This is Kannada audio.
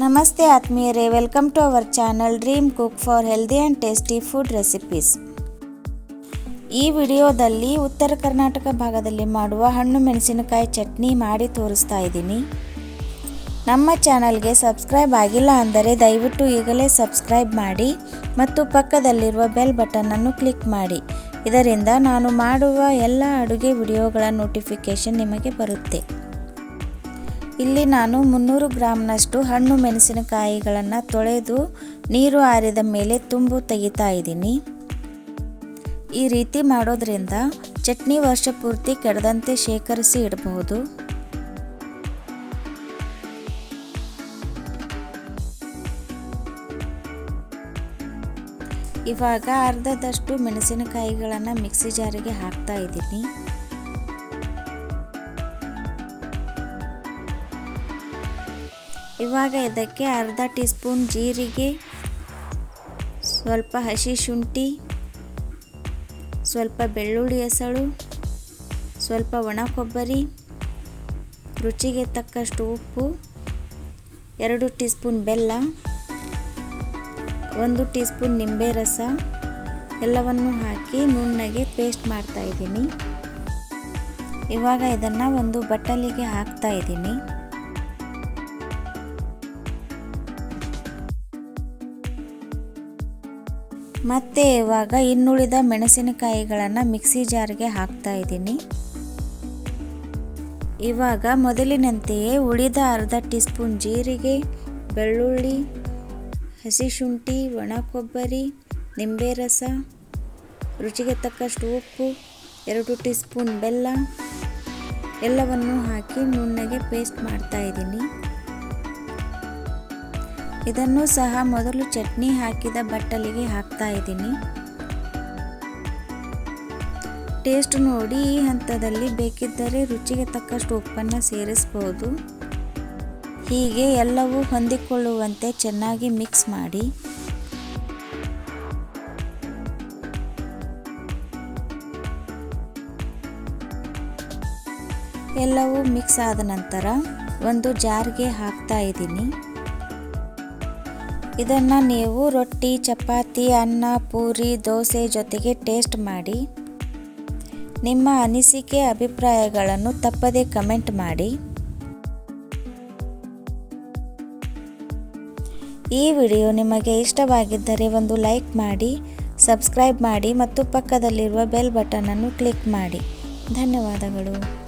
ನಮಸ್ತೆ ಆತ್ಮೀಯರೇ, welcome to our channel dream cook for healthy and tasty food recipes. ಈ ವಿಡಿಯೋದಲ್ಲಿ ಉತ್ತರ ಕರ್ನಾಟಕ ಭಾಗದಲ್ಲಿ ಮಾಡುವ ಹಣ್ಣು ಮೆಣಸಿನಕಾಯಿ ಚಟ್ನಿ ಮಾಡಿ ತೋರಿಸ್ತಾ ಇದ್ದೀನಿ. ನಮ್ಮ ಚಾನಲ್ಗೆ ಸಬ್ಸ್ಕ್ರೈಬ್ ಆಗಿಲ್ಲ ಅಂದರೆ ದಯವಿಟ್ಟು ಈಗಲೇ ಸಬ್ಸ್ಕ್ರೈಬ್ ಮಾಡಿ ಮತ್ತು ಪಕ್ಕದಲ್ಲಿರುವ ಬೆಲ್ ಬಟನನ್ನು ಕ್ಲಿಕ್ ಮಾಡಿ. ಇದರಿಂದ ನಾನು ಮಾಡುವ ಎಲ್ಲ ಅಡುಗೆ ವಿಡಿಯೋಗಳ ನೋಟಿಫಿಕೇಷನ್ ನಿಮಗೆ ಬರುತ್ತೆ. ಇಲ್ಲಿ ನಾನು ಮುನ್ನೂರು ಗ್ರಾಮ್ನಷ್ಟು ಹಣ್ಣು ಮೆಣಸಿನಕಾಯಿಗಳನ್ನು ತೊಳೆದು ನೀರು ಆರಿದ ಮೇಲೆ ತುಂಬು ತೆಗಿತಾ ಇದ್ದೀನಿ. ಈ ರೀತಿ ಮಾಡೋದ್ರಿಂದ ಚಟ್ನಿ ವರ್ಷ ಪೂರ್ತಿ ಕೆಡದಂತೆ ಶೇಖರಿಸಿ ಇಡಬಹುದು. ಇವಾಗ ಅರ್ಧದಷ್ಟು ಮೆಣಸಿನಕಾಯಿಗಳನ್ನು ಮಿಕ್ಸಿ ಜಾರಿಗೆ ಹಾಕ್ತಾ ಇದ್ದೀನಿ. ಇವಾಗ ಇದಕ್ಕೆ ಅರ್ಧ ಟೀ ಸ್ಪೂನ್ ಜೀರಿಗೆ, ಸ್ವಲ್ಪ ಹಸಿ ಶುಂಠಿ, ಸ್ವಲ್ಪ ಬೆಳ್ಳುಳ್ಳಿ ಎಸಳು ಸ್ವಲ್ಪ ಒಣ ಕೊಬ್ಬರಿ, ರುಚಿಗೆ ತಕ್ಕಷ್ಟು ಉಪ್ಪು, ಎರಡು ಟೀ ಸ್ಪೂನ್ ಬೆಲ್ಲ, ಒಂದು ಟೀ ಸ್ಪೂನ್ ನಿಂಬೆ ರಸ, ಎಲ್ಲವನ್ನು ಹಾಕಿ ನುಣ್ಣಗೆ ಪೇಸ್ಟ್ ಮಾಡ್ತಾ ಇದ್ದೀನಿ. ಇವಾಗ ಇದನ್ನು ಒಂದು ಬಟ್ಟಲಿಗೆ ಹಾಕ್ತಾ ಇದ್ದೀನಿ. ಮತ್ತೆ ಇವಾಗ ಇನ್ನುಳಿದ ಮೆಣಸಿನಕಾಯಿಗಳನ್ನು ಮಿಕ್ಸಿ ಜಾರ್ಗೆ ಹಾಕ್ತಾ ಇದ್ದೀನಿ. ಇವಾಗ ಮೊದಲಿನಂತೆಯೇ ಉಳಿದ ಅರ್ಧ ಟೀ ಸ್ಪೂನ್ ಜೀರಿಗೆ, ಬೆಳ್ಳುಳ್ಳಿ, ಹಸಿ ಶುಂಠಿ, ಒಣ ಕೊಬ್ಬರಿ, ನಿಂಬೆ ರಸ, ರುಚಿಗೆ ತಕ್ಕಷ್ಟು ಉಪ್ಪು, ಎರಡು ಟೀ ಸ್ಪೂನ್ ಬೆಲ್ಲ, ಎಲ್ಲವನ್ನು ಹಾಕಿ ನುಣ್ಣಗೆ ಪೇಸ್ಟ್ ಮಾಡ್ತಾ ಇದ್ದೀನಿ. ಇದನ್ನು ಸಹ ಮೊದಲು ಚಟ್ನಿ ಹಾಕಿದ ಬಟ್ಟಲಿಗೆ ಹಾಕ್ತಾ ಇದ್ದೀನಿ. ಟೇಸ್ಟ್ ನೋಡಿ, ಈ ಹಂತದಲ್ಲಿ ಬೇಕಿದ್ದರೆ ರುಚಿಗೆ ತಕ್ಕಷ್ಟು ಉಪ್ಪನ್ನು ಸೇರಿಸ್ಬೋದು. ಹೀಗೆ ಎಲ್ಲವೂ ಹೊಂದಿಕೊಳ್ಳುವಂತೆ ಚೆನ್ನಾಗಿ ಮಿಕ್ಸ್ ಮಾಡಿ. ಎಲ್ಲವೂ ಮಿಕ್ಸ್ ಆದ ನಂತರ ಒಂದು ಜಾರ್ಗೆ ಹಾಕ್ತಾ ಇದ್ದೀನಿ. ಇದನ್ನು ನೀವು ರೊಟ್ಟಿ, ಚಪಾತಿ, ಅನ್ನ, ಪೂರಿ, ದೋಸೆ ಜೊತೆಗೆ ಟೇಸ್ಟ್ ಮಾಡಿ. ನಿಮ್ಮ ಅನಿಸಿಕೆ, ಅಭಿಪ್ರಾಯಗಳನ್ನು ತಪ್ಪದೇ ಕಮೆಂಟ್ ಮಾಡಿ. ಈ ವಿಡಿಯೋ ನಿಮಗೆ ಇಷ್ಟವಾಗಿದ್ದರೆ ಒಂದು ಲೈಕ್ ಮಾಡಿ ಸಬ್ಸ್ಕ್ರೈಬ್ ಮಾಡಿ ಮತ್ತು ಪಕ್ಕದಲ್ಲಿರುವ ಬೆಲ್ ಬಟನನ್ನು ಕ್ಲಿಕ್ ಮಾಡಿ. ಧನ್ಯವಾದಗಳು.